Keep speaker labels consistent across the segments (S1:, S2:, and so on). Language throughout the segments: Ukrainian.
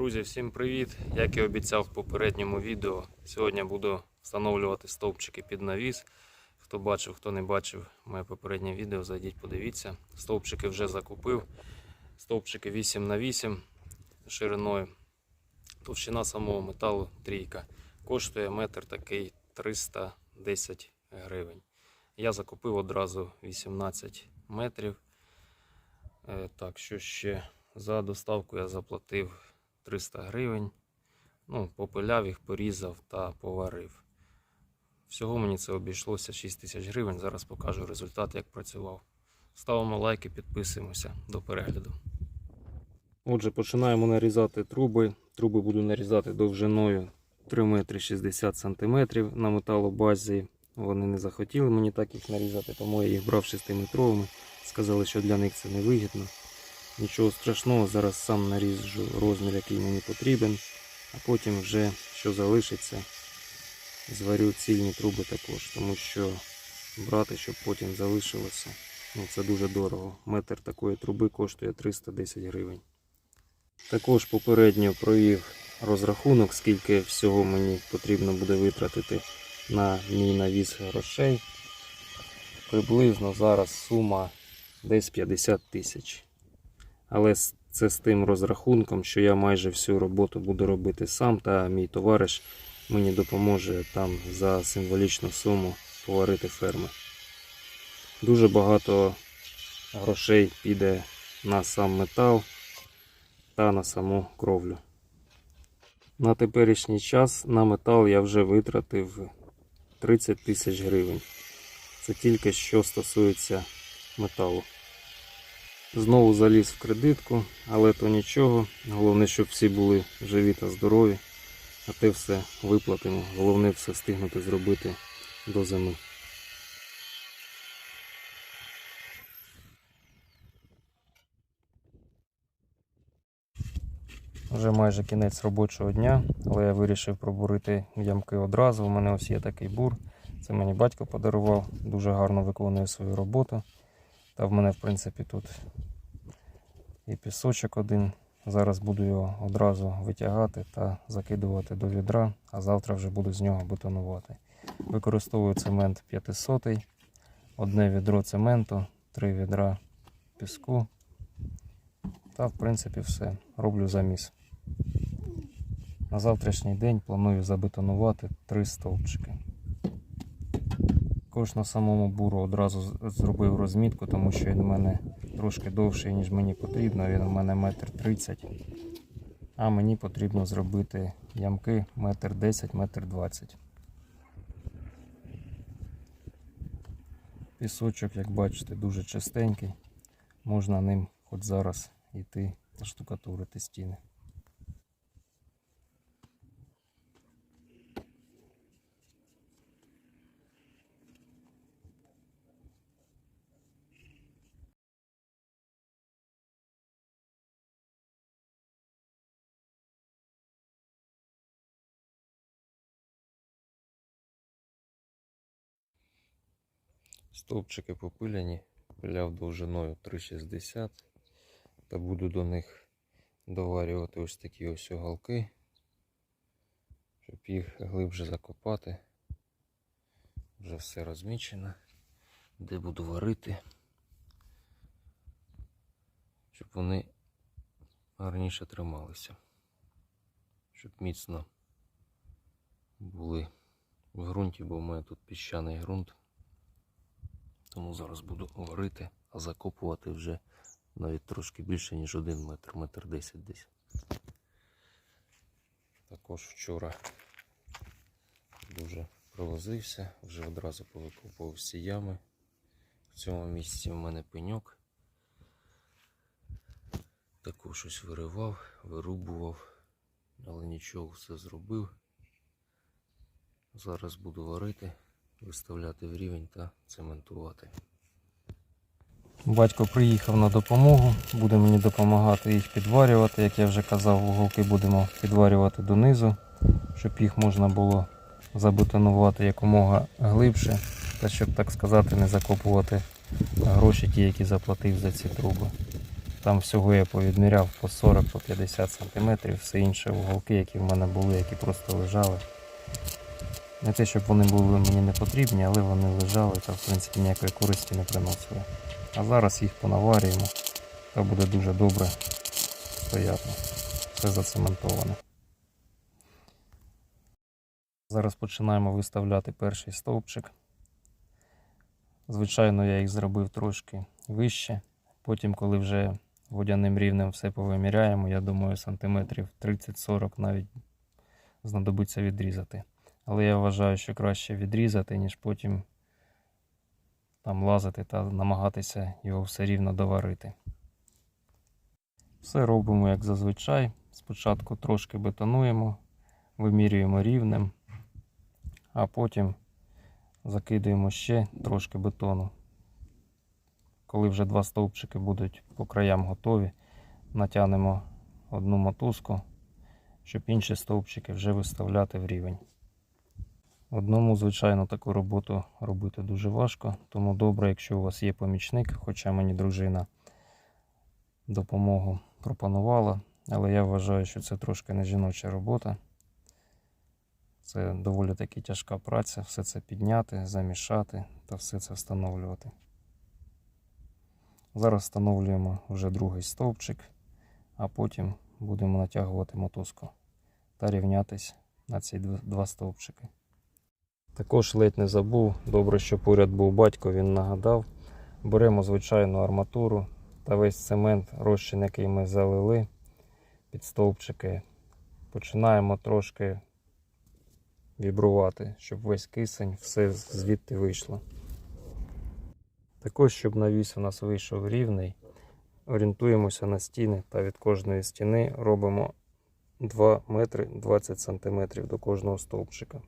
S1: Друзі, всім привіт! Як і обіцяв в попередньому відео, сьогодні буду встановлювати стовпчики під навіс. Хто бачив, хто не бачив моє попереднє відео, зайдіть, подивіться. Стовпчики вже закупив. Стовпчики 8 на 8 шириною. Товщина самого металу трійка. Коштує метр такий 310 гривень. Я закупив одразу 18 метрів. Е, Так, що ще? За доставку я заплатив 300 гривень. Ну, попиляв їх, порізав та поварив. Всього мені це обійшлося 6 тисяч гривень. Зараз покажу результат, як працював. Ставимо лайки, підписуємося. До перегляду. Отже, починаємо нарізати труби. Труби буду нарізати довжиною 3 метри 60 сантиметрів на металобазі. Вони не захотіли мені так їх нарізати, тому я їх брав 6-метровими. Сказали, що для них це невигідно. Нічого страшного, зараз сам наріжу розмір, який мені потрібен, а потім вже що залишиться, зварю цільні труби також, тому що брати, щоб потім залишилося, ну це дуже дорого. Метр такої труби коштує 310 гривень. Також попередньо провів розрахунок, скільки всього мені потрібно буде витратити на мій навіс грошей. Приблизно зараз сума десь 50 тисяч. Але це з тим розрахунком, що я майже всю роботу буду робити сам, та мій товариш мені допоможе там за символічну суму поварити ферми. Дуже багато грошей піде на сам метал та на саму кровлю. На теперішній час на метал я вже витратив 30 тисяч гривень. Це тільки що стосується металу. Знову заліз в кредитку, але то нічого. Головне, щоб всі були живі та здорові. А те все виплатимо. Головне все встигнути зробити до зими. Вже майже кінець робочого дня, але я вирішив пробурити ямки одразу. У мене ось є такий бур. Це мені батько подарував. Дуже гарно виконує свою роботу. Та в мене, в принципі, тут і пісочок один. Зараз буду його одразу витягати та закидувати до відра, а завтра вже буду з нього бетонувати. Використовую цемент 500, одне відро цементу, три відра піску. Та, в принципі, все. Роблю заміс. На завтрашній день планую забетонувати три стовпчики. Також на самому буру одразу зробив розмітку, тому що він у мене трошки довший, ніж мені потрібно. Він у мене метр тридцять. А мені потрібно зробити ямки метр десять, метр двадцять. Пісочок, як бачите, дуже чистенький. Можна ним хоч зараз йти та штукатурити стіни. Стовпчики попиляні, пиляв довжиною 3,60 та буду до них доварювати ось такі ось оголки, щоб їх глибше закопати. Вже все розмічено, де буду варити, щоб вони гарніше трималися, щоб міцно були в ґрунті, бо в мене тут піщаний ґрунт. Тому зараз буду варити, а закопувати вже навіть трошки більше, ніж один метр, метр десять десь. Також вчора дуже провозився, вже одразу повикопував всі ями. В цьому місці в мене пеньок. Також щось виривав, вирубував, але нічого все зробив. Зараз буду варити, виставляти в рівень та цементувати. Батько приїхав на допомогу, буде мені допомагати їх підварювати. Як я вже казав, вуголки будемо підварювати донизу, щоб їх можна було забетонувати якомога глибше, та щоб так сказати, не закопувати гроші ті, які заплатив за ці труби. Там всього я повідміряв по 40-50 см, все інше уголки, які в мене були, які просто лежали. Не те, щоб вони були мені не потрібні, але вони лежали та в принципі ніякої користі не приносили. А зараз їх понаварюємо та буде дуже добре стояти. Все зацементоване. Зараз починаємо виставляти перший стовпчик. Звичайно, я їх зробив трошки вище. Потім, коли вже водяним рівнем все повиміряємо, я думаю, сантиметрів 30-40 навіть знадобиться відрізати. Але я вважаю, що краще відрізати, ніж потім там лазити та намагатися його все рівно доварити. Все робимо як зазвичай. Спочатку трошки бетонуємо, вимірюємо рівнем, а потім закидуємо ще трошки бетону. Коли вже два стовпчики будуть по краям готові, натягнемо одну мотузку, щоб інші стовпчики вже виставляти в рівень. Одному, звичайно, таку роботу робити дуже важко, тому добре, якщо у вас є помічник, хоча мені дружина допомогу пропонувала, але я вважаю, що це трошки не жіноча робота. Це доволі таки тяжка праця, все це підняти, замішати та все це встановлювати. Зараз встановлюємо вже другий стовпчик, а потім будемо натягувати мотузку та рівнятись на ці два стовпчики. Також ледь не забув, добре, що поряд був батько, він нагадав. Беремо звичайну арматуру та весь цемент, розчин, який ми залили під стовпчики. Починаємо трошки вібрувати, щоб весь кисень, все звідти вийшло. Також, щоб навіс у нас вийшов рівний, орієнтуємося на стіни та від кожної стіни робимо 2 метри 20 сантиметрів до кожного стовпчика.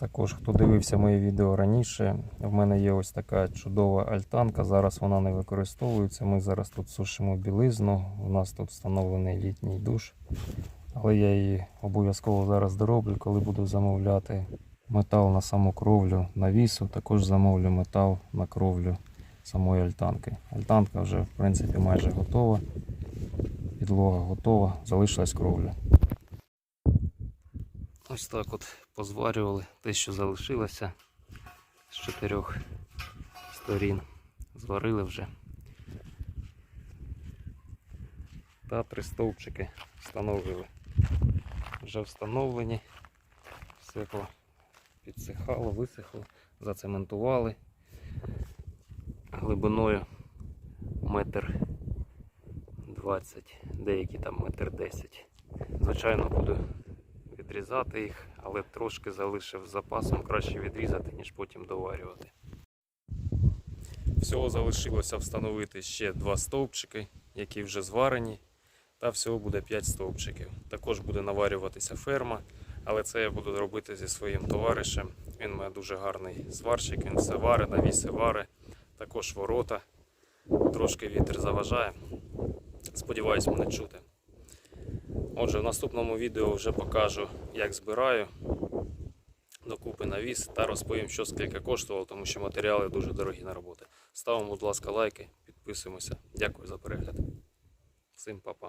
S1: Також, хто дивився моє відео раніше, в мене є ось така чудова альтанка. Зараз вона не використовується. Ми зараз тут сушимо білизну. У нас тут встановлений літній душ. Але я її обов'язково зараз дороблю, коли буду замовляти метал на саму кровлю навісу. Також замовлю метал на кровлю самої альтанки. Альтанка вже в принципі майже готова. Підлога готова, залишилась кровля. Ось так от позварювали те, що залишилося з чотирьох сторін. Зварили вже. Та три стовпчики встановили. Вже встановлені. Все підсихало, висихло, зацементували глибиною метр двадцять, деякі там метр десять. Звичайно, буду відрізати їх, але трошки залишив запасом краще відрізати, ніж потім доварювати. Всього залишилося встановити ще два стовпчики, які вже зварені. Та всього буде 5 стовпчиків. Також буде наварюватися ферма, але це я буду робити зі своїм товаришем. Він мене дуже гарний зварщик, він все варить, навіси вари, також ворота. Трошки вітер заважає. Сподіваюсь, мене чути. Отже, в наступному відео вже покажу, як збираю докупи навіс та розповім, що скільки коштувало, тому що матеріали дуже дорогі на роботи. Ставимо, будь ласка, лайки, підписуємося. Дякую за перегляд. Всім па-па.